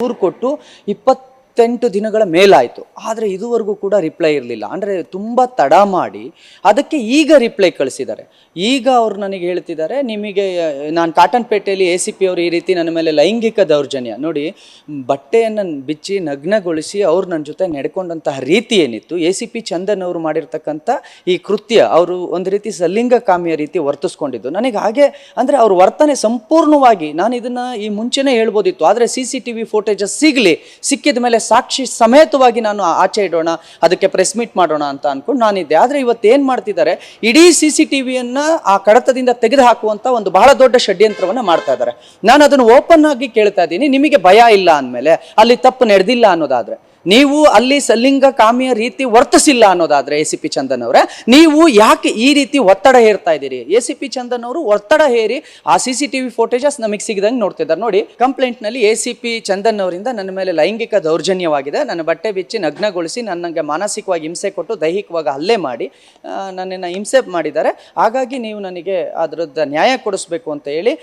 ದೂರು ಕೊಟ್ಟು ಇಪ್ಪತ್ತೆಂಟು ದಿನಗಳ ಮೇಲಾಯಿತು. ಆದರೆ ಇದುವರೆಗೂ ಕೂಡ ರಿಪ್ಲೈ ಇರಲಿಲ್ಲ. ಅಂದರೆ ತುಂಬ ತಡ ಮಾಡಿ ಅದಕ್ಕೆ ಈಗ ರಿಪ್ಲೈ ಕಳಿಸಿದ್ದಾರೆ. ಈಗ ಅವರು ನನಗೆ ಹೇಳ್ತಿದ್ದಾರೆ, ನಿಮಗೆ, ನಾನು ಕಾಟನ್ಪೇಟೆಯಲ್ಲಿ ಎ ಸಿ ಪಿ ಅವರು ಈ ರೀತಿ ನನ್ನ ಮೇಲೆ ಲೈಂಗಿಕ ದೌರ್ಜನ್ಯ. ನೋಡಿ, ಬಟ್ಟೆಯನ್ನು ಬಿಚ್ಚಿ ನಗ್ನಗೊಳಿಸಿ ಅವ್ರು ನನ್ನ ಜೊತೆ ನಡ್ಕೊಂಡಂತಹ ರೀತಿ ಏನಿತ್ತು ಎ ಸಿ ಪಿ ಚಂದನ್ ಅವರು ಮಾಡಿರ್ತಕ್ಕಂಥ ಈ ಕೃತ್ಯ ಅವರು ಒಂದು ರೀತಿ ಸಲಿಂಗ ಕಾಮಿಯ ರೀತಿ ವರ್ತಿಸ್ಕೊಂಡಿದ್ದು. ನನಗೆ ಹಾಗೆ, ಅಂದರೆ ಅವ್ರ ವರ್ತನೆ ಸಂಪೂರ್ಣವಾಗಿ, ನಾನು ಇದನ್ನು ಈ ಮುಂಚೆನೇ ಹೇಳ್ಬೋದಿತ್ತು. ಆದರೆ C C T V footages ಸಿಗಲಿ, ಸಿಕ್ಕಿದ ಮೇಲೆ ಸಾಕ್ಷಿ ಸಮೇತವಾಗಿ ನಾನು ಆಚೆ ಇಡೋಣ, ಅದಕ್ಕೆ ಪ್ರೆಸ್ ಮೀಟ್ ಮಾಡೋಣ ಅಂತ ಅಂದ್ಕೊಂಡು ನಾನಿದ್ದೆ. ಆದರೆ ಇವತ್ತು ಏನು ಮಾಡ್ತಿದ್ದಾರೆ, ಇಡೀ ಸಿ ಸಿ ಟಿ ವಿಯನ್ನು ಆ ಕಡತದಿಂದ ತೆಗೆದು ಹಾಕುವಂಥ ಒಂದು ಬಹಳ ದೊಡ್ಡ ಷಡ್ಯಂತ್ರವನ್ನು ಮಾಡ್ತಾ ಇದ್ದಾರೆ. ನಾನು ಅದನ್ನು ಓಪನ್ ಆಗಿ ಕೇಳ್ತಾ ಇದ್ದೀನಿ. ನಿಮಗೆ ಭಯ ಇಲ್ಲ ಅಂದಮೇಲೆ, ಅಲ್ಲಿ ತಪ್ಪು ನಡೆದಿಲ್ಲ ಅನ್ನೋದಾದ್ರೆ. ನೀವು ಅಲ್ಲಿ ಸಲಿಂಗ ಕಾಮಿಯ ರೀತಿ ವರ್ತಿಸಿಲ್ಲ ಅನ್ನೋದಾದ್ರೆ ಎ ಸಿ ಪಿ ಚಂದನ್ ಅವರೇ ನೀವು ಯಾಕೆ ಈ ರೀತಿ ಒತ್ತಡ ಹೇರ್ತಾ ಇದ್ದೀರಿ? ಎ ಸಿ ಪಿ ಚಂದನ್ ಅವರು ಒತ್ತಡ ಹೇರಿ ಆ C C T V footages ನಮಗೆ ಸಿಗದಂಗೆ ನೋಡ್ತಿದ್ದಾರೆ ನೋಡಿ ಕಂಪ್ಲೇಂಟ್ನಲ್ಲಿ ಎ ಸಿ ಪಿ ಚಂದನ್ ಅವರಿಂದ ನನ್ನ ಮೇಲೆ ಲೈಂಗಿಕ ದೌರ್ಜನ್ಯವಾಗಿದೆ. ನನ್ನ ಬಟ್ಟೆ ಬಿಚ್ಚಿ ನಗ್ನಗೊಳಿಸಿ ನನಗೆ ಮಾನಸಿಕವಾಗಿ ಹಿಂಸೆ ಕೊಟ್ಟು ದೈಹಿಕವಾಗಿ ಹಲ್ಲೆ ಮಾಡಿ ನನ್ನನ್ನು ಹಿಂಸೆ ಮಾಡಿದ್ದಾರೆ. ಹಾಗಾಗಿ ನೀವು ನನಗೆ ಅದರದ್ದು ನ್ಯಾಯ ಕೊಡಿಸ್ಬೇಕು ಅಂತ ಹೇಳಿ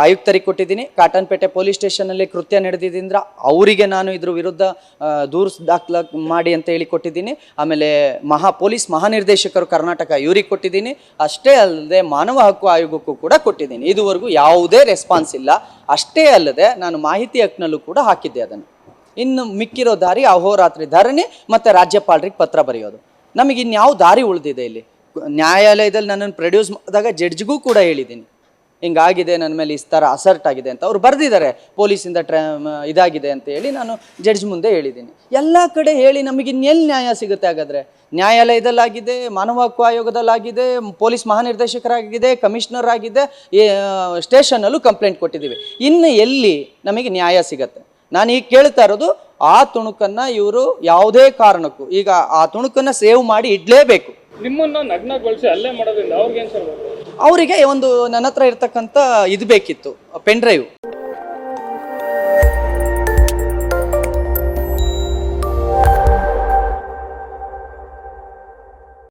ಆಯುಕ್ತರಿಗೆ ಕೊಟ್ಟಿದ್ದೀನಿ. ಕಾಟನ್ಪೇಟೆ ಪೊಲೀಸ್ ಸ್ಟೇಷನಲ್ಲಿ ಕೃತ್ಯ ನಡೆದಿದ್ದರಿಂದ ಅವರಿಗೆ ನಾನು ಇದ್ರ ವಿರುದ್ಧ ದೂರು ದಾಖಲ ಮಾಡಿ ಅಂತ ಹೇಳಿ ಕೊಟ್ಟಿದ್ದೀನಿ. ಆಮೇಲೆ ಮಹಾ ಪೊಲೀಸ್ ಮಹಾನಿರ್ದೇಶಕರು ಕರ್ನಾಟಕ ಇವ್ರಿಗೆ ಕೊಟ್ಟಿದ್ದೀನಿ. ಅಷ್ಟೇ ಅಲ್ಲದೆ ಮಾನವ ಹಕ್ಕು ಆಯೋಗಕ್ಕೂ ಕೂಡ ಕೊಟ್ಟಿದ್ದೀನಿ. ಇದುವರೆಗೂ ಯಾವುದೇ ರೆಸ್ಪಾನ್ಸ್ ಇಲ್ಲ. ಅಷ್ಟೇ ಅಲ್ಲದೆ ನಾನು ಮಾಹಿತಿ ಹಕ್ಕಿನಲ್ಲೂ ಕೂಡ ಹಾಕಿದ್ದೆ ಅದನ್ನು. ಇನ್ನು ಮಿಕ್ಕಿರೋ ದಾರಿ ಅಹೋರಾತ್ರಿ ಧರಣಿ ಮತ್ತು ರಾಜ್ಯಪಾಲರಿಗೆ ಪತ್ರ ಬರೆಯೋದು. ನಮಗೆ ಇನ್ಯಾವ ದಾರಿ ಉಳಿದಿದೆ ಇಲ್ಲಿ? ನ್ಯಾಯಾಲಯದಲ್ಲಿ ನನ್ನನ್ನು ಪ್ರೊಡ್ಯೂಸ್ ಮಾಡಿದಾಗ ಜಡ್ಜ್ಗೂ ಕೂಡ ಹೇಳಿದ್ದೀನಿ. ಹಿಂಗಾಗಿದೆ, ನನ್ನ ಮೇಲೆ ಈ ಥರ ಅಸರ್ಟ್ ಆಗಿದೆ ಅಂತ ಅವ್ರು ಬರೆದಿದ್ದಾರೆ. ಪೊಲೀಸಿಂದ ಟ್ರಾ ಇದಾಗಿದೆ ಅಂತ ಹೇಳಿ ನಾನು ಜಡ್ಜ್ ಮುಂದೆ ಹೇಳಿದ್ದೀನಿ. ಎಲ್ಲ ಕಡೆ ಹೇಳಿ ನಮಗೆ ಇನ್ನೆಲ್ಲಿ ನ್ಯಾಯ ಸಿಗುತ್ತೆ ಹಾಗಾದರೆ? ನ್ಯಾಯಾಲಯದಲ್ಲಾಗಿದೆ, ಮಾನವ ಹಕ್ಕು ಆಯೋಗದಲ್ಲಾಗಿದೆ, ಪೊಲೀಸ್ ಮಹಾನಿರ್ದೇಶಕರಾಗಿದೆ, ಕಮಿಷನರ್ ಆಗಿದೆ ಸ್ಟೇಷನಲ್ಲೂ ಕಂಪ್ಲೇಂಟ್ ಕೊಟ್ಟಿದ್ದೀವಿ. ಇನ್ನು ಎಲ್ಲಿ ನಮಗೆ ನ್ಯಾಯ ಸಿಗತ್ತೆ? ನಾನು ಈಗ ಕೇಳ್ತಾ ಇರೋದು, ಆ ತುಣುಕನ್ನು ಇವರು ಯಾವುದೇ ಕಾರಣಕ್ಕೂ, ಈಗ ಆ ತುಣುಕನ್ನು ಸೇವ್ ಮಾಡಿ ಇಡಲೇಬೇಕು. ನಿಮ್ಮನ್ನು ನಗ್ನಗೊಳಿಸಿ ಅಲ್ಲೇ ಮಾಡೋದ್ರಿಂದ ಏನು ಸರ್ ಅವರಿಗೆ ಒಂದು ನನ್ನ ಹತ್ರ ಇರ್ತಕ್ಕಂಥ ಇದು ಬೇಕಿತ್ತು ಪೆನ್ ಡ್ರೈವ್